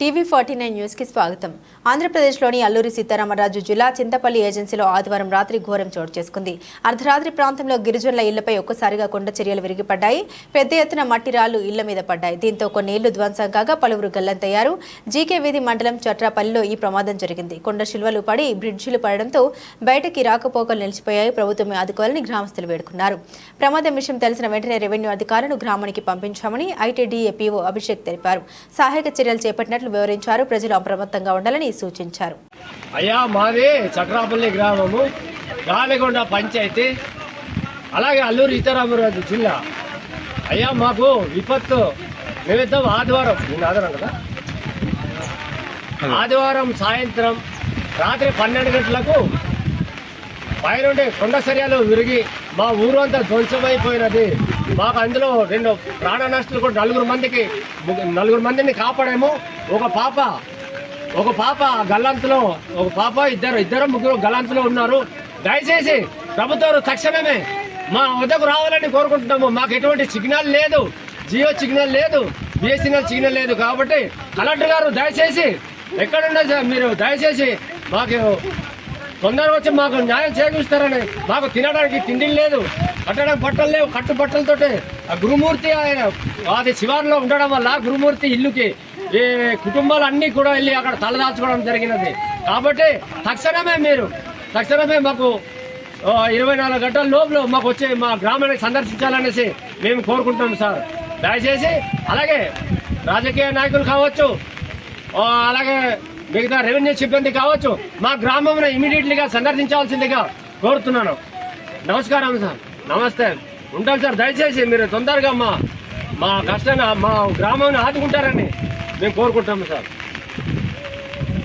TV forty nine న్యూస్కి స్వాగతం. ఆంధ్రప్రదేశ్లోని అల్లూరి సీతారామరాజు జిల్లా చింతపల్లి ఏజెన్సీలో ఆదివారం రాత్రి ఘోరం చోటు చేసుకుంది. అర్ధరాత్రి ప్రాంతంలో గిరిజనుల ఇళ్ళపై ఒక్కసారిగా కొండ చర్యలు విరిగిపడ్డాయి. పెద్ద ఎత్తున మట్టి రాళ్ళు ఇళ్ళ మీద పడ్డాయి. దీంతో కొన్ని ఇళ్ళు ధ్వంసం కాగా పలువురు గల్లంతయ్యారు. జీకే వీధి మండలం చట్రాపల్లిలో ఈ ప్రమాదం జరిగింది. కొండ శిల్వలు పడి బ్రిడ్జిలు పడడంతో బయటకి రాకపోకలు నిలిచిపోయాయి. ప్రభుత్వం ఆదుకోవాలని గ్రామస్తులు వేడుకున్నారు. ప్రమాదం విషయం తెలిసిన వెంటనే రెవెన్యూ అధికారులను గ్రామానికి పంపించామని ఐటీడీఏ పీఓ అభిషేక్ తెలిపారు. సహాయక చర్యలు చేపట్టినట్లు వివరించారు. ప్రజలు అప్రమత్తంగా ఉండాలని సూచించారు. అయ్యా మాది చక్రాపల్లి గ్రామము గాలిగొండ పంచాయతీ అలాగే అల్లూరు సీతారామరాజు జిల్లా. అయ్యా మాకు విపత్తు నిమిత్తం ఆదివారం నిన్న ఆదివారం కదా? ఆదివారం సాయంత్రం రాత్రి పన్నెండు గంటలకు పైనుండి కొండ సర్యాలు విరిగి మా ఊరు అంతా ధ్వంసమైపోయినది. మాకు అందులో రెండు ప్రాణ నష్టాలు కూడా నలుగురు మందికి నలుగురు మందిని కాపాడాము. ఒక పాప ఒక పాప గల్లంతలో ఒక పాప ఇద్దరు ఇద్దరు ముగ్గురు గల్లంతలో ఉన్నారు. దయచేసి ప్రభుత్వం తక్షణమే మా వద్దకు రావాలని కోరుకుంటున్నాము. మాకు ఎటువంటి సిగ్నల్ లేదు జియో సిగ్నల్ లేదు బిఎస్ఎన్ఎల్ సిగ్నల్ లేదు కాబట్టి కలెక్టర్ గారు దయచేసి ఎక్కడున్నా సార్ మీరు దయచేసి మాకు తొందరగా వచ్చి మాకు న్యాయం చేకూరుస్తారని మాకు తినడానికి తిండి లేదు కట్టడానికి బట్టలు లేవు కట్టు బట్టలతోటే. ఆ గురుమూర్తి ఆయన అది శివారులో ఉండడం వల్ల గురుమూర్తి ఇల్లుకి ఈ కుటుంబాలన్నీ కూడా వెళ్ళి అక్కడ తలదాల్చుకోవడం జరిగినది. కాబట్టి తక్షణమే మీరు తక్షణమే మాకు ఇరవై నాలుగు గంటల లోపల మాకు వచ్చి మా గ్రామానికి సందర్శించాలనేసి మేము కోరుకుంటున్నాం సార్. దయచేసి అలాగే రాజకీయ నాయకులు కావచ్చు అలాగే మిగతా రెవెన్యూ సిబ్బంది కావచ్చు మా గ్రామంలో ఇమీడియట్లీగా సందర్శించాల్సిందిగా కోరుతున్నాను. నమస్కారం సార్. నమస్తే. ఉంటాను సార్ దయచేసి మీరు తొందరగా మా మా కష్టంగా మా గ్రామాన్ని ఆదుకుంటారని మేము కోరుకుంటాము సార్.